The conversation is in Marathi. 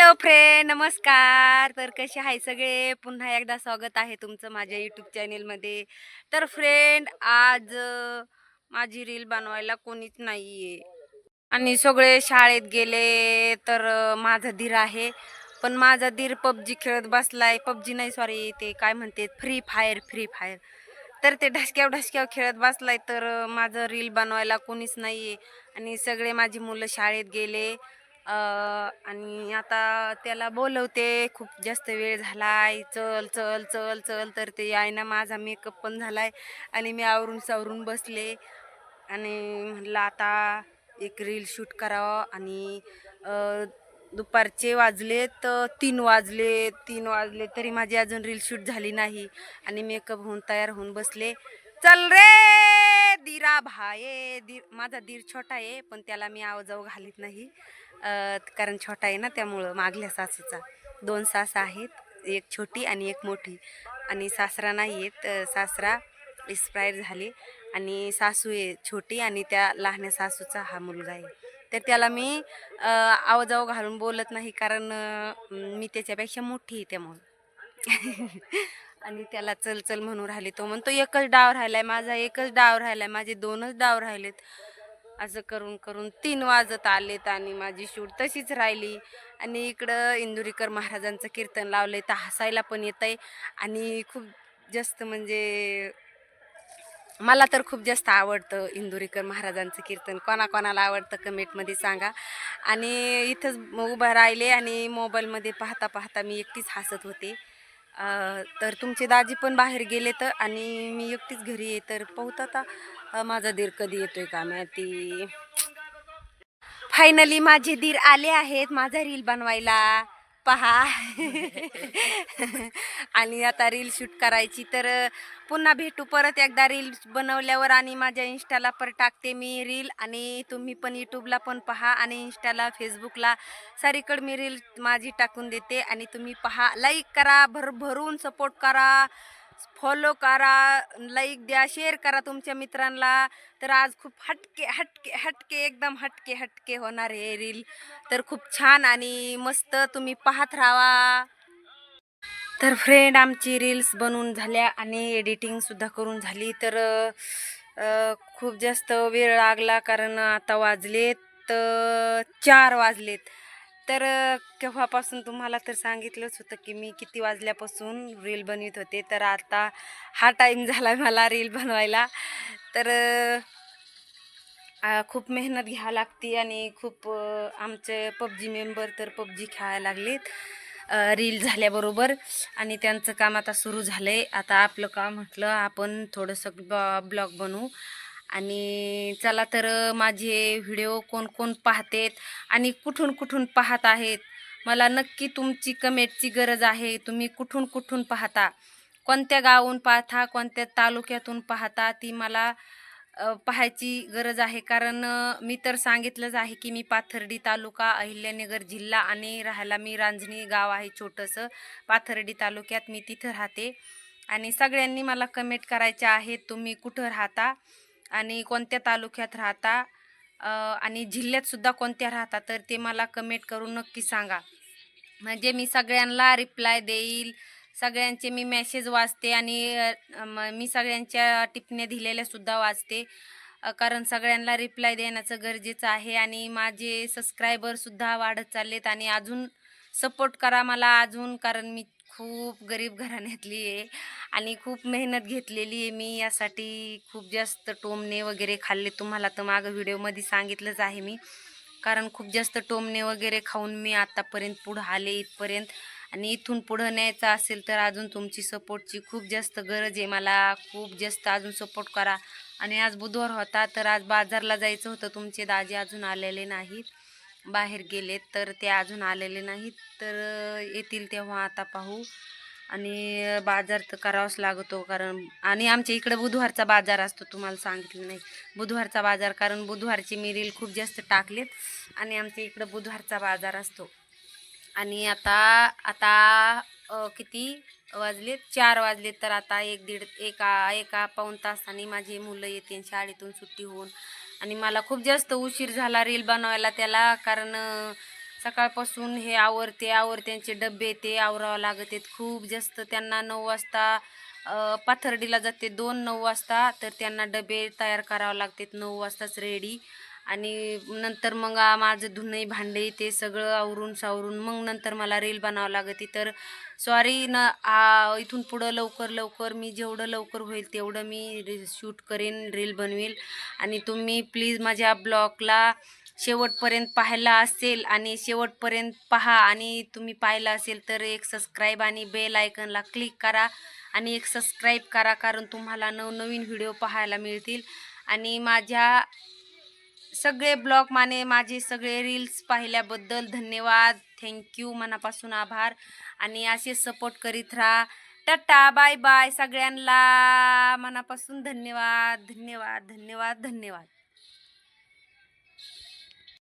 हॅलो फ्रेंड नमस्कार. तर कसे आहे सगळे? पुन्हा एकदा स्वागत आहे तुमचं माझ्या यूट्यूब चॅनेलमध्ये तर फ्रेंड आज माझी रील बनवायला कोणीच नाही आहे आणि सगळे शाळेत गेले तर माझा धीर आहे. पण माझा धीर पबजी खेळत बसलाय. पबजी नाही सॉरी ते काय म्हणते फ्री फायर फ्री फायर तर ते ढसक्याव ढसक्याव खेळत बसलाय तर माझं रील बनवायला कोणीच नाही आहे आणि सगळे माझी मुलं शाळेत गेले. आणि आता त्याला बोलवते खूप जास्त वेळ झालाय. चल चल चल चल तर ते ना माझा मेकअप पण झालाय आणि मी आवरून सावरून बसले. आणि म्हटलं आता एक रील शूट करावं आणि दुपारचे वाजलेत तर तीन वाजले तीन वाजले तरी माझी अजून रील शूट झाली नाही आणि मेकअप होऊन तयार होऊन बसले. चल रे! दिरा भाये दीर माझा दीर छोटा आहे पण त्याला मी आवाजाव घालीत नाही. कारण छोटा आहे ना त्यामुळं मागल्या सासूचा. दोन सास आहेत एक छोटी आणि एक मोठी. आणि सासरा नाही आहेत सासरा एक्सपायर झाले. आणि सासू आहे छोटी आणि त्या लहान्या सासूचा हा मुलगा आहे. तर त्याला मी आवाजाव घालून बोलत नाही कारण मी त्याच्यापेक्षा मोठी आहे त्यामुळं. आणि त्याला चल चल म्हणून राहिले तो म्हणतो एकच डाव राहिला आहे माझा एकच डाव राहिला आहे माझे दोनच डाव राहिलेत. असं करून करून तीन वाजत आलेत आणि माझी शूट तशीच राहिली. आणि इकडं इंदुरीकर महाराजांचं कीर्तन लावलंय तर हसायला पण येत आहे आणि खूप जास्त म्हणजे मला तर खूप जास्त आवडतं इंदुरीकर महाराजांचं कीर्तन. कोणाकोणाला आवडतं कमेंटमध्ये सांगा. आणि इथंच उभं राहिले आणि मोबाईलमध्ये पाहता पाहता मी एकटीच हसत होते. तर तुमचे दाजी पण बाहेर गेले तर आणि मी एकटीच घरी आहे तर पाहत आता माझा दीर कधी येतोय का माहिती? फायनली माझे दीर आले आहेत माझा रील बनवायला. पहा. आणि आता रील शूट करायची. तर पुन्हा भेटू परत एकदा रील बनवल्यावर आणि माझ्या इंस्टाला पण टाकते मी रील आणि तुम्ही पण यूट्यूबला पण पहा आणि इंस्टाला फेसबुकला सारीकडे मी रील माझी टाकून देते. आणि तुम्ही पहा. लाईक करा भर भरून सपोर्ट करा. फॉलो करा लाईक द्या शेअर करा तुमच्या मित्रांना. तर आज खूप हटके हटके हटके एकदम हटके हटके होणार आहे रील तर खूप छान आणि मस्त तुम्ही पाहत राहा. तर फ्रेंड आमची रील्स बनवून झाल्या आणि एडिटिंगसुद्धा करून झाली. तर खूप जास्त वेळ लागला कारण आता वाजलेत चार वाजलेत. तर केव्हापासून तुम्हाला तर सांगितलंच होतं की मी किती वाजल्यापासून रील बनवित होते. तर आता हा टाईम झाला मला रील बनवायला. तर खूप मेहनत घ्यावी लागते आणि खूप आमचे पबजी मेंबर तर पबजी खेळायला लागलेत रील झाल्याबरोबर. आणि त्यांचं काम आता सुरू झालं आहे आता आपलं काम म्हटलं आपण थोडंसं ब्लॉग बनवू. आणि चला तर माझे व्हिडिओ कोण कोण पाहतेत आणि कुठून कुठून पाहत आहेत मला नक्की तुमची कमेंटची गरज आहे. तुम्ही कुठून कुठून पाहता कोणत्या गावून पाहता कोणत्या तालुक्यातून पाहता ती मला पाहायची गरज आहे. कारण मी तर सांगितलंच आहे की मी पाथर्डी तालुका अहिल्यानगर जिल्हा आणि राहायला मी रांजणी गाव आहे छोटंसं. पाथर्डी तालुक्यात मी तिथं राहते आणि सगळ्यांनी मला कमेंट करायच्या आहेत तुम्ही कुठं राहता? आणि कोणत्या तालुक्यात राहता आणि जिल्ह्यातसुद्धा कोणत्या राहता तर ते मला कमेंट करून नक्की सांगा. म्हणजे मी सगळ्यांना रिप्लाय देईल सगळ्यांचे मी मेसेज वाचते आणि मी सगळ्यांच्या टिपण्या दिलेल्यासुद्धा वाचते. कारण सगळ्यांना रिप्लाय देण्याचं गरजेचं आहे आणि माझे सबस्क्रायबरसुद्धा वाढत चाललेत आणि अजून सपोर्ट करा मला अजून कारण मी खूप गरीब घराण्यातली आहे आणि खूप मेहनत घेतलेली आहे मी यासाठी. खूप जास्त टोमणे वगैरे खाल्ले. तुम्हाला तर मागं व्हिडिओमध्ये सांगितलंच आहे मी. कारण खूप जास्त टोमणे वगैरे खाऊन मी आतापर्यंत पुढं आले इथपर्यंत. आणि इथून पुढं न्यायचं असेल तर अजून तुमची सपोर्टची खूप जास्त गरज आहे. मला खूप जास्त अजून सपोर्ट करा. आणि आज बुधवार होता तर आज बाजारला जायचं होतं. तुमचे दाजी अजून आलेले नाहीत. बाहेर गेलेत तर ते अजून आलेले नाहीत. तर येतील तेव्हा आता पाहू. आणि बाजार तर करावाच लागतो कारण आणि आमच्या इकडे बुधवारचा बाजार असतो तुम्हाला सांगितलं नाही. बुधवारचा बाजार कारण बुधवारची मी रील खूप जास्त टाकलेत. आणि आमच्या इकडं बुधवारचा बाजार असतो. आणि आता आता किती वाजलेत? चार वाजलेत. तर आता एक दीड एका एका पाऊण तासाने माझी मुलं येतील. शाळेतून सुट्टी होऊन आणि मला खूप जास्त उशीर झाला रील बनवायला त्याला कारण सकाळपासून हे आवरते आवरत्यांचे डबे ते आवरावं लागत आहेत. खूप जास्त त्यांना नऊ वाजता पाथर्डीला जाते. दोन नऊ वाजता तर त्यांना डबे तयार करावं लागतात. नऊ वाजताच रेडी आणि नंतर मग माझं धुणंही भांडे ते सगळं आवरून सावरून मग नंतर मला रील बनावं लागते. तर सॉरी न आ, इथून पुढं लवकर लवकर मी जेवढं लवकर होईल तेवढं मी री शूट करेन रील बनवेल. आणि तुम्ही प्लीज माझ्या ब्लॉगला शेवटपर्यंत पाहायला असेल आणि शेवटपर्यंत पहा आणि तुम्ही पाहिलं असेल तर एक सबस्क्राईब आणि बेल आयकनला क्लिक करा आणि एक सबस्क्राईब करा कारण तुम्हाला नवनवीन व्हिडिओ पाहायला मिळतील. आणि माझ्या सगळे ब्लॉग माने माझे सगळे रील्स पाहिल्याबद्दल धन्यवाद. थँक्यू मनापासून आभार. आणि असे सपोर्ट करीत राहा. टाटा. बाय बाय सगळ्यांना. मनापासून धन्यवाद. धन्यवाद. धन्यवाद. धन्यवाद.